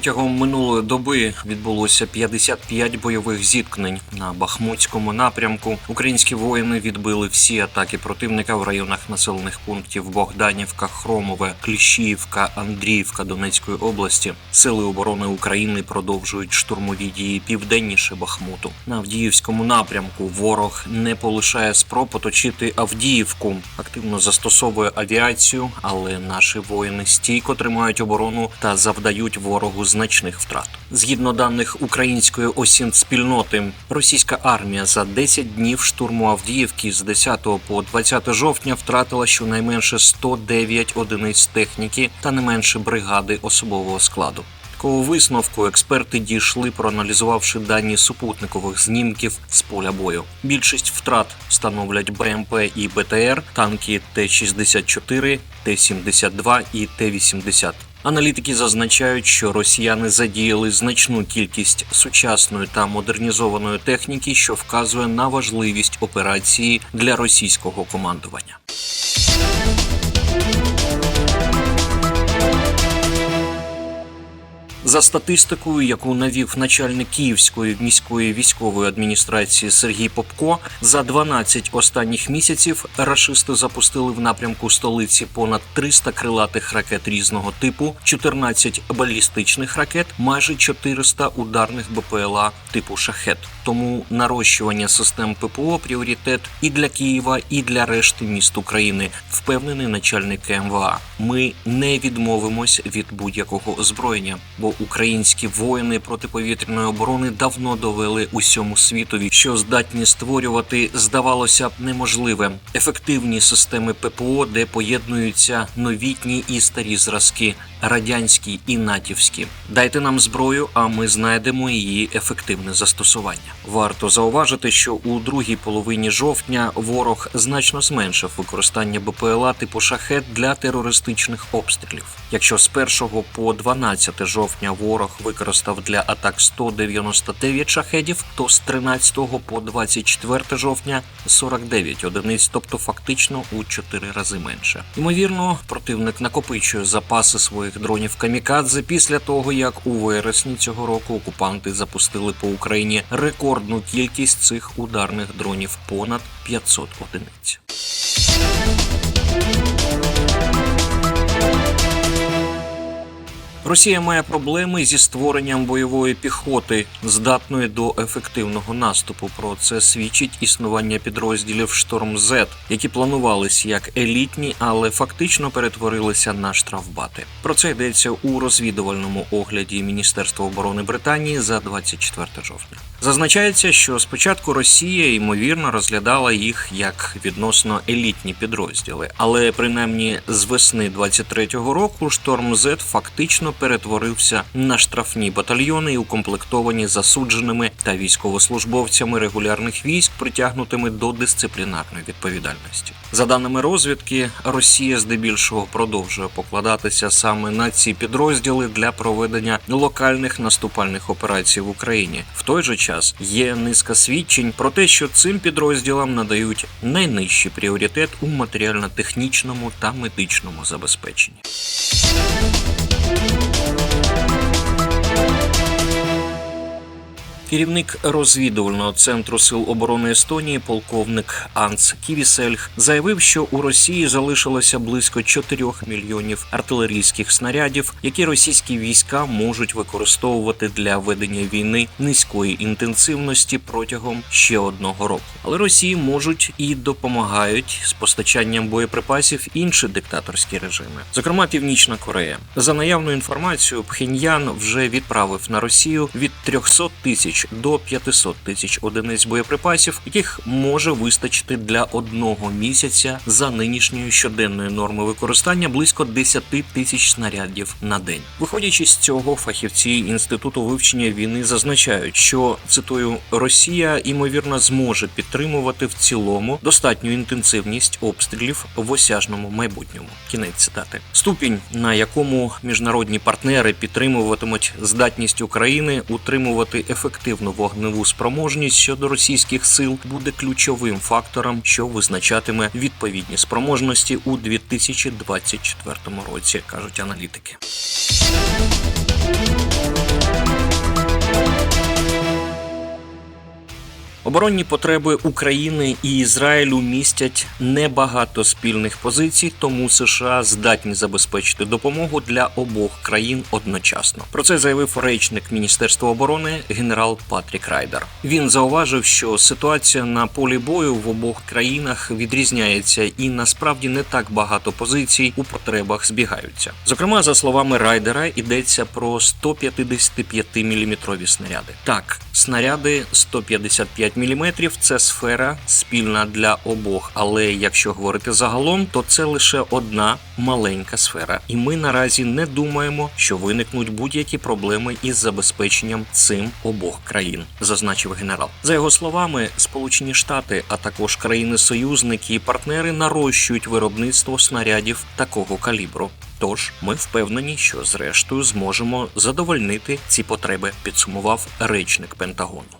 Протягом минулої доби відбулося 55 бойових зіткнень на Бахмутському напрямку. Українські воїни відбили всі атаки противника в районах населених пунктів Богданівка, Хромове, Кліщіївка, Андріївка Донецької області. Сили оборони України продовжують штурмові дії південніше Бахмуту. На Авдіївському напрямку ворог не полишає спроб оточити Авдіївку. Активно застосовує авіацію, але наші воїни стійко тримають оборону та завдають ворогу значних втрат. Згідно даних української осінспільноти, російська армія за 10 днів штурму Авдіївки з 10 по 20 жовтня втратила щонайменше 109 одиниць техніки та не менше бригади особового складу. Такого висновку експерти дійшли, проаналізувавши дані супутникових знімків з поля бою. Більшість втрат становлять БМП і БТР, танки Т-64, Т-72 і Т-80. Аналітики зазначають, що росіяни задіяли значну кількість сучасної та модернізованої техніки, що вказує на важливість операції для російського командування. За статистикою, яку навів начальник Київської міської військової адміністрації Сергій Попко, за 12 останніх місяців рашисти запустили в напрямку столиці понад 300 крилатих ракет різного типу, 14 балістичних ракет, майже 400 ударних БПЛА типу шахет. Тому нарощування систем ППО пріоритет і для Києва, і для решти міст України, впевнений начальник КМВА. Ми не відмовимось від будь-якого озброєння, бо українські воїни протиповітряної оборони давно довели усьому світові, що здатні створювати, здавалося б, неможливе ефективні системи ППО, де поєднуються новітні і старі зразки, радянські і натівські. Дайте нам зброю, а ми знайдемо її ефективне застосування. Варто зауважити, що у другій половині жовтня ворог значно зменшив використання БПЛА типу шахет для терористичних обстрілів. Якщо з 1 по 12 жовтня ворог використав для атак 199 шахедів, то з 13 по 24 жовтня 49 одиниць, тобто фактично у 4 рази менше. Ймовірно, противник накопичує запаси своїх дронів камікадзе після того, як у вересні цього року окупанти запустили по Україні рекордну кількість цих ударних дронів понад 500 одиниць. Росія має проблеми зі створенням бойової піхоти, здатної до ефективного наступу. Про це свідчить існування підрозділів Шторм З, які планувались як елітні, але фактично перетворилися на штрафбати. Про це йдеться у розвідувальному огляді Міністерства оборони Британії за 24 жовтня. Зазначається, що спочатку Росія ймовірно розглядала їх як відносно елітні підрозділи, але принаймні з весни 23-го року Шторм Z фактично перетворився на штрафні батальйони, укомплектовані засудженими та військовослужбовцями регулярних військ, притягнутими до дисциплінарної відповідальності. За даними розвідки, Росія здебільшого продовжує покладатися саме на ці підрозділи для проведення локальних наступальних операцій в Україні. В той же час є низка свідчень про те, що цим підрозділам надають найнижчий пріоритет у матеріально-технічному та медичному забезпеченні. Музика Керівник розвідувального центру сил оборони Естонії, полковник Анц Ківісельх, заявив, що у Росії залишилося близько 4 мільйонів артилерійських снарядів, які російські війська можуть використовувати для ведення війни низької інтенсивності протягом ще одного року. Але Росії можуть і допомагають з постачанням боєприпасів інші диктаторські режими, зокрема Північна Корея. За наявною інформацією, Пхеньян вже відправив на Росію від 300 тисяч тисяч до 500 тисяч одиниць боєприпасів, яких може вистачити для одного місяця за нинішньої щоденної норми використання близько 10 тисяч снарядів на день. Виходячи з цього, фахівці інституту вивчення війни зазначають, що цитую Росія ймовірно зможе підтримувати в цілому достатню інтенсивність обстрілів в осяжному майбутньому. Кінець цитати. Ступінь, на якому міжнародні партнери підтримуватимуть здатність України утримувати ефективну вогневу спроможність щодо російських сил, буде ключовим фактором, що визначатиме відповідні спроможності у 2024 році, кажуть аналітики. Оборонні потреби України і Ізраїлю містять небагато спільних позицій, тому США здатні забезпечити допомогу для обох країн одночасно. Про це заявив речник Міністерства оборони генерал Патрік Райдер. Він зауважив, що ситуація на полі бою в обох країнах відрізняється, і насправді не так багато позицій у потребах збігаються. Зокрема, за словами Райдера, йдеться про 155 мм снаряди. Так, снаряди 155 мм – це сфера спільна для обох. Але якщо говорити загалом, то це лише одна маленька сфера, і ми наразі не думаємо, що виникнуть будь-які проблеми із забезпеченням цим обох країн, зазначив генерал. За його словами, Сполучені Штати, а також країни-союзники і партнери нарощують виробництво снарядів такого калібру. Тож ми впевнені, що зрештою зможемо задовольнити ці потреби, підсумував речник Пентагону.